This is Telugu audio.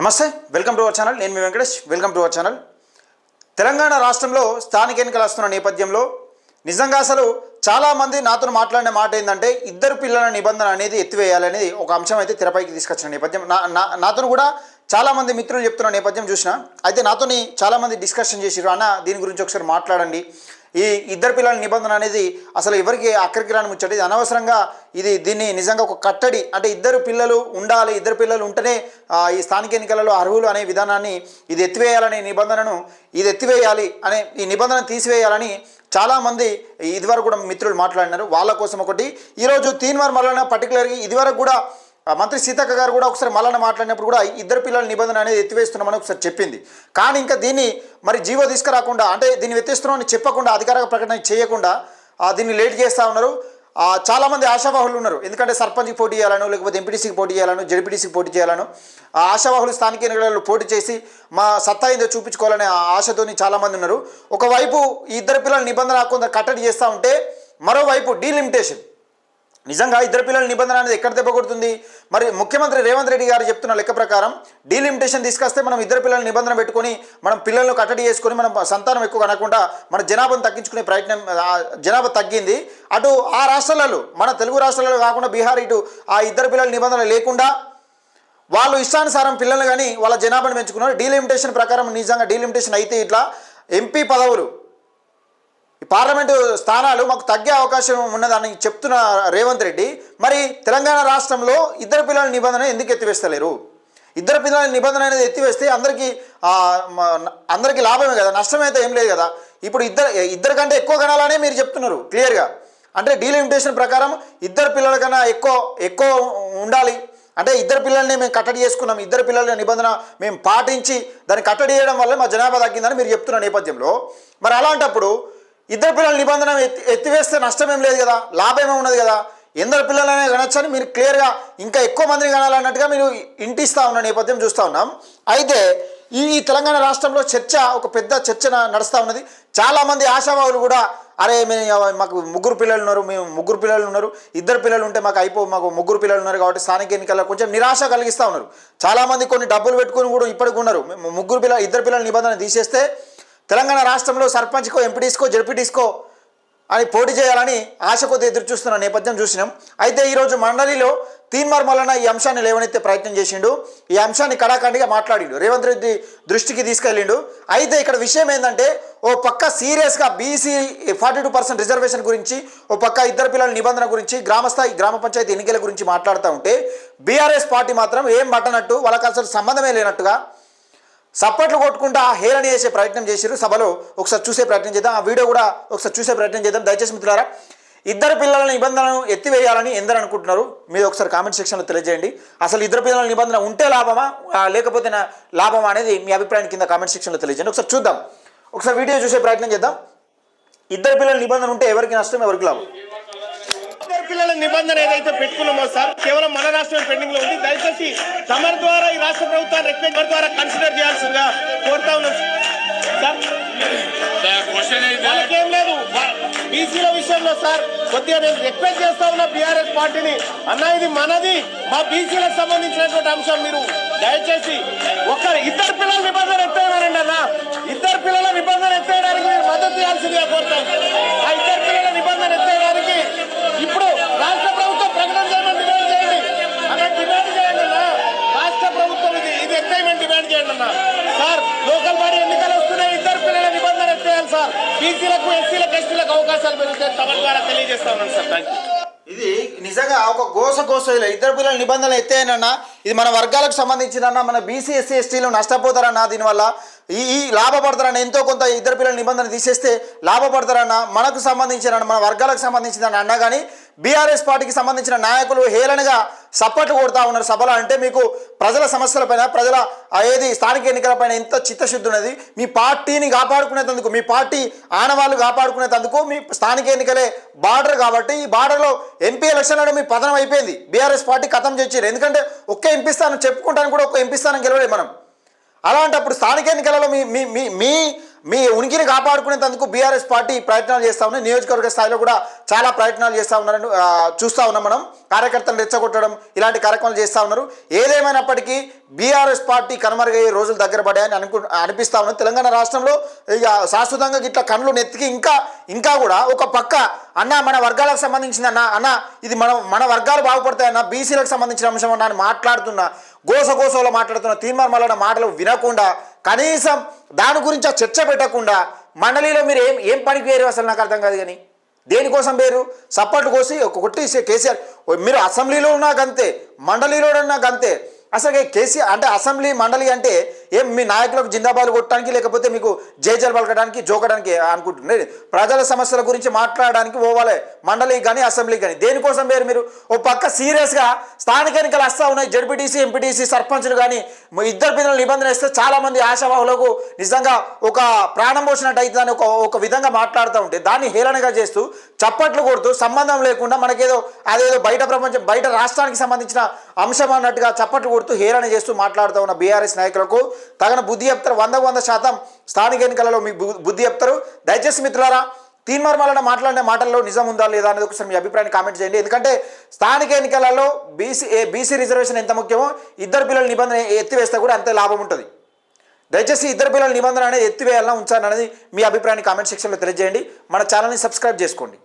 నమస్తే వెల్కమ్ టు అవర్ ఛానల్. నేను మీ Venkatesh. Welcome to our channel. Telangana రాష్ట్రంలో స్థానిక ఎన్నికలు వస్తున్న నేపథ్యంలో నిజంగా అసలు చాలామంది నాతో మాట్లాడిన మాట ఏంటంటే ఇద్దరు పిల్లల నిబంధన అనేది ఎత్తివేయాలనేది ఒక అంశం అయితే తెరపైకి తీసుకొచ్చిన నేపథ్యం. నా నా నాతో కూడా చాలామంది మిత్రులు చెప్తున్న నేపథ్యం చూసిన. అయితే నాతోని చాలామంది డిస్కషన్ చేసిరు అన్న దీని గురించి ఒకసారి మాట్లాడండి. ఈ ఇద్దరు పిల్లల నిబంధన అనేది అసలు ఎవరికి అక్కడికి రాని ముచ్చట. ఇది అనవసరంగా ఇది దీన్ని నిజంగా ఒక కట్టడి. అంటే ఇద్దరు పిల్లలు ఉండాలి ఇద్దరు పిల్లలు ఉంటేనే ఈ స్థానిక ఎన్నికలలో అర్హులు అనే విధానాన్ని ఇది ఎత్తివేయాలనే నిబంధనను ఇది ఎత్తివేయాలి అనే ఈ నిబంధన తీసివేయాలని చాలామంది ఇదివరకు కూడా మిత్రులు మాట్లాడినారు. వాళ్ళ కోసం ఒకటి. ఈరోజు తీన్మార్ మరణ పర్టికులర్గా ఇదివరకు కూడా మంత్రి సీతక్క గారు కూడా ఒకసారి మల్లన మాట్లాడినప్పుడు కూడా ఇద్దరు పిల్లల నిబంధన అనేది ఎత్తివేస్తున్నామని ఒకసారి చెప్పింది. కానీ ఇంకా దీన్ని మరి జీవో తీసుకురాకుండా అంటే దీన్ని ఎత్తిస్తున్నామని చెప్పకుండా అధికారిక ప్రకటన చేయకుండా దీన్ని లేట్ చేస్తూ ఉన్నారు. చాలామంది ఆశావాహులు ఉన్నారు. ఎందుకంటే సర్పంచ్కి పోటీ చేయాలను లేకపోతే ఎంపీటీసీకి పోటీ చేయాలను జడ్పీటీసీకి పోటీ చేయాలను ఆశావాహులు స్థానిక ఎన్నికలలో పోటీ చేసి మా సత్తా ఏందో చూపించుకోవాలనే ఆ ఆశతోని చాలామంది ఉన్నారు. ఒకవైపు ఈ ఇద్దరు పిల్లల నిబంధన కొంత కట్టడి చేస్తూ ఉంటే మరోవైపు డీలిమిటేషన్. నిజంగా ఇద్దరు పిల్లల నిబంధన అనేది ఎక్కడ దెబ్బకొడుతుంది మరి ముఖ్యమంత్రి రేవంత్ రెడ్డి గారు చెప్తున్న లెక్క ప్రకారం డీలిమిటేషన్ తీసుకొస్తే మనం ఇద్దరు పిల్లల నిబంధన పెట్టుకొని మనం పిల్లలను కట్టడి చేసుకొని మనం సంతానం ఎక్కువ కనకుండా మన జనాభాను తగ్గించుకునే ప్రయత్నం జనాభా తగ్గింది. అటు ఆ రాష్ట్రాలలో మన తెలుగు రాష్ట్రాలలో కాకుండా బీహార్ ఇటు ఆ ఇద్దరు పిల్లల నిబంధన లేకుండా వాళ్ళు ఇష్టానుసారం పిల్లలు కానీ వాళ్ళ జనాభాను పెంచుకున్నారు. డీలిమిటేషన్ ప్రకారం నిజంగా డీలిమిటేషన్ అయితే ఇట్లా ఎంపీ పదవులు పార్లమెంటు స్థానాలు మాకు తగ్గే అవకాశం ఉన్నదని చెప్తున్న రేవంత్ రెడ్డి మరి తెలంగాణ రాష్ట్రంలో ఇద్దరు పిల్లల నిబంధన ఎందుకు ఎత్తివేస్తలేరు? ఇద్దరు పిల్లల నిబంధన అనేది ఎత్తివేస్తే అందరికీ అందరికీ లాభమే కదా నష్టమైతే ఏం లేదు కదా. ఇప్పుడు ఇద్దరు ఇద్దరు కంటే ఎక్కువ కనాలనే మీరు చెప్తున్నారు క్లియర్గా. అంటే డీలిమిటేషన్ ప్రకారం ఇద్దరు పిల్లల కన్నా ఎక్కువ ఎక్కువ ఉండాలి. అంటే ఇద్దరు పిల్లల్ని మేము కట్టడి చేసుకున్నాం ఇద్దరు పిల్లల నిబంధన మేము పాటించి దాన్ని కట్టడి చేయడం వల్ల మా జనాభా తగ్గిందని మీరు చెప్తున్న నేపథ్యంలో. మరి అలాంటప్పుడు ఇద్దరు పిల్లల నిబంధన ఎత్తి ఎత్తివేస్తే నష్టమేం లేదు కదా లాభమే ఉన్నది కదా. ఎందరు పిల్లలనే కనొచ్చని మీరు క్లియర్గా ఇంకా ఎక్కువ మందిని కనాలన్నట్టుగా మీరు ఇంటిస్తూ ఉన్న నేపథ్యం చూస్తూ ఉన్నాం. అయితే ఈ తెలంగాణ రాష్ట్రంలో చర్చ ఒక పెద్ద చర్చ నడుస్తూ ఉన్నది. చాలామంది ఆశావాహులు కూడా అరే మేము మాకు ముగ్గురు పిల్లలు ఉన్నారు మేము ముగ్గురు పిల్లలు ఉన్నారు ఇద్దరు పిల్లలు ఉంటే మాకు అయిపో మాకు ముగ్గురు పిల్లలు ఉన్నారు కాబట్టి స్థానిక ఎన్నికల్లో కొంచెం నిరాశ కలిగిస్తూ ఉన్నారు. చాలామంది కొన్ని డబ్బులు పెట్టుకొని కూడా ఇప్పటికి ఉన్నారు. మేము ముగ్గురు పిల్లలు ఇద్దరు పిల్లల నిబంధన తీసేస్తే తెలంగాణ రాష్ట్రంలో సర్పంచ్కో ఎంపీటీస్కో జడ్పీటీస్కో అని పోటీ చేయాలని ఆశ కొద్ది ఎదురు చూస్తున్న నేపథ్యం చూసినాం. అయితే ఈరోజు మండలిలో తీన్మార్ మల్లన్న ఈ అంశాన్ని లేవనెత్తే ప్రయత్నం చేసిండు. ఈ అంశాన్ని కడాఖండిగా మాట్లాడిండు. రేవంత్ రెడ్డి దృష్టికి తీసుకెళ్ళిండు. అయితే ఇక్కడ విషయం ఏంటంటే ఓ పక్క సీరియస్గా BC forty two percent reservation గురించి ఓ పక్క ఇద్దరు పిల్లల నిబంధన గురించి గ్రామస్థాయి గ్రామ పంచాయతీ ఎన్నికల గురించి మాట్లాడుతూ ఉంటే బీఆర్ఎస్ పార్టీ మాత్రం ఏం పట్టనట్టు వాళ్ళకి అసలు సంబంధమే లేనట్టుగా సప్పట్లు కొట్టుకుంటా హేళన చేసే ప్రయత్నం చేశారు సభలో ఒకసారి చూసే ప్రయత్నం చేద్దాం. ఆ వీడియో కూడా ఒకసారి చూసే ప్రయత్నం చేద్దాం. దయచేసి మిత్రులారా ఇద్దరు పిల్లల నిబంధనను ఎత్తివేయాలని ఎందరు అనుకుంటున్నారు? మీరు ఒకసారి కామెంట్ సెక్షన్లో తెలియజేయండి. అసలు ఇద్దరు పిల్లల నిబంధన ఉంటే లాభమా లేకపోతే నా లాభమా అనేది మీ అభిప్రాయం కింద కామెంట్ సెక్షన్లో తెలియజేయండి. ఒకసారి చూద్దాం. ఒకసారి వీడియో చూసే ప్రయత్నం చేద్దాం. ఇద్దరు పిల్లల నిబంధన ఉంటే ఎవరికి నష్టం ఎవరికి లాభం? ఇద్దరు పిల్లల నిబంధన ఏదైతే పెట్టుకున్నామో సార్ కేవలం మన రాష్ట్రం పెండింగ్లో ఉంది. దయచేసి తమరి ద్వారా ఈ రాష్ట్ర ప్రభుత్వాన్ని రిక్వెస్ట్ ద్వారా కన్సిడర్ చేయాల్సిందిగా కోరుతా ఉన్నాం. సార్ వాళ్ళకేం లేదు. బీసీల విషయంలో సార్ కొద్దిగా నేను రిక్వెస్ట్ చేస్తా ఉన్నా బీఆర్ఎస్ పార్టీని. అన్న ఇది మనది. మా బీసీలకు సంబంధించినటువంటి అంశం మీరు దయచేసి ఒక ఇద్దరు పిల్లల నిబంధన ఎత్తేయమనండి అన్న? ఇద్దరు పిల్లల నిబంధన సార్. బీసీలకు ఎస్సీలకు ఎస్టీలకు అవకాశాలు పెరుగుతాయి తమ ద్వారా తెలియజేస్తా ఉన్నాను సార్. థ్యాంక్ యూ ఇది నిజంగా ఒక గోస గోస ఇలా ఇద్దరు పిల్లల నిబంధనలు ఎత్తాయనన్నా ఇది మన వర్గాలకు సంబంధించిందన్న మన బీసీ ఎస్సీ ఎస్టీలు నష్టపోతారన్న దీనివల్ల ఈ ఈ లాభపడతారన్న ఎంతో కొంత ఇద్దరు పిల్లల నిబంధన తీసేస్తే లాభపడతారన్న మనకు సంబంధించిన మన వర్గాలకు సంబంధించిన అన్నా కానీ బీఆర్ఎస్ పార్టీకి సంబంధించిన నాయకులు హేళనగా సపోర్ట్ కొడతా ఉన్నారు సభలో. అంటే మీకు ప్రజల సమస్యలపైన ప్రజల ఏది స్థానిక ఎన్నికలపైన ఎంత చిత్తశుద్ధి ఉన్నది మీ పార్టీని కాపాడుకునేందుకు మీ పార్టీ ఆనవాళ్ళు కాపాడుకునేందుకు మీ స్థానిక ఎన్నికలే బార్డర్ కాబట్టి ఈ బార్డర్లో ఎంపీ ఎలక్షన్లో మీ పతనం అయిపోయింది. బీఆర్ఎస్ పార్టీ ఖతం చేసారు. ఎందుకంటే ఒక్క ఎంపీ స్థానం చెప్పుకుంటానికి కూడా ఒక్క ఎంపీ స్థానం గెలవలేదు మనం. అలాంటప్పుడు స్థానిక ఎన్నికలలో మీ మీ మీ మీ ఉనికిని కాపాడుకునేందుకు బీఆర్ఎస్ పార్టీ ప్రయత్నాలు చేస్తూ ఉన్నాయి నియోజకవర్గ స్థాయిలో కూడా చాలా ప్రయత్నాలు చేస్తూ ఉన్నారని చూస్తూ ఉన్నాం మనం. కార్యకర్తలను రెచ్చగొట్టడం ఇలాంటి కార్యక్రమాలు చేస్తూ ఉన్నారు. ఏదేమైనప్పటికీ బీఆర్ఎస్ పార్టీ కనుమరుగయ్యే రోజులు దగ్గర పడాయని అనుకు అనిపిస్తూ ఉన్నది. తెలంగాణ రాష్ట్రంలో ఇక శాశ్వతంగా ఇట్లా కళ్ళు నెత్తికి ఇంకా ఇంకా కూడా ఒక పక్క అన్న మన వర్గాలకు సంబంధించిన అన్న అన్న ఇది మన మన వర్గాలు బాగుపడతాయన్న బీసీలకు సంబంధించిన అంశం అన్న అని మాట్లాడుతున్న గోసగోసలో మాట్లాడుతున్న తీర్మానం మాటలు వినకుండా కనీసం దాని గురించి ఆ చర్చ పెట్టకుండా మండలిలో మీరు ఏం ఏం పనికి వేరు అసలు నాకు అర్థం కాదు కానీ? దేనికోసం పేరు సపోర్ట్ కోసి ఒక కొట్టి కేసీఆర్ మీరు అసెంబ్లీలో ఉన్నా గంతే మండలిలో ఉన్నా గంతే. అసలు కేసీఆర్ అంటే అసెంబ్లీ మండలి అంటే ఏం మీ నాయకులకు జిందాబాలు కొట్టడానికి లేకపోతే మీకు జేజలు పలకడానికి జోకడానికి అనుకుంటున్నారు? ప్రజల సమస్యల గురించి మాట్లాడడానికి పోవాలి. మండలి కానీ అసెంబ్లీ కానీ దేనికోసం పేరు మీరు? ఓ పక్క సీరియస్గా స్థానిక ఎన్నికలు వస్తూ ఉన్నాయి. జడ్పీటీసీ ఎంపీటీసీ సర్పంచులు కానీ ఇద్దరు పిల్లలు నిబంధన ఇస్తే చాలామంది ఆశావాహులకు నిజంగా ఒక ప్రాణం పోసినట్టు అవుతుందని ఒక ఒక విధంగా మాట్లాడుతూ ఉంటే దాన్ని హేళనగా చేస్తూ చప్పట్లు కొడుతూ సంబంధం లేకుండా మనకేదో అదేదో బయట ప్రపంచం బయట రాష్ట్రానికి సంబంధించిన అంశం అన్నట్టుగా చప్పట్లు కొడుతూ హేళన చేస్తూ మాట్లాడుతూ ఉన్న బీఆర్ఎస్ నాయకులకు తగిన బుద్ధి చెప్తారు వందకు వంద శాతం స్థానిక ఎన్నికలలో మీ బుద్ధి చెప్తారు. దయచేసి మిత్రులారా తీన్మార్ మల్లన్న మాట్లాడిన మాటల్లో నిజం ఉందా లేదా అనేది ఒకసారి మీ అభిప్రాయాన్ని కామెంట్ చేయండి. ఎందుకంటే స్థానిక ఎన్నికలలో బీసీ బీసీ రిజర్వేషన్ ఎంత ముఖ్యమో ఇద్దరు పిల్లల నిబంధన ఎత్తివేస్తే కూడా అంతే లాభం ఉంటుంది. దయచేసి ఇద్దరు పిల్లల నిబంధన అనేది ఎత్తివేయాలన్నా ఉంచాలనేది మీ అభిప్రాయాన్ని కామెంట్ సెక్షన్లో తెలియజేయండి. మన ఛానల్ని సబ్స్క్రైబ్ చేసుకోండి.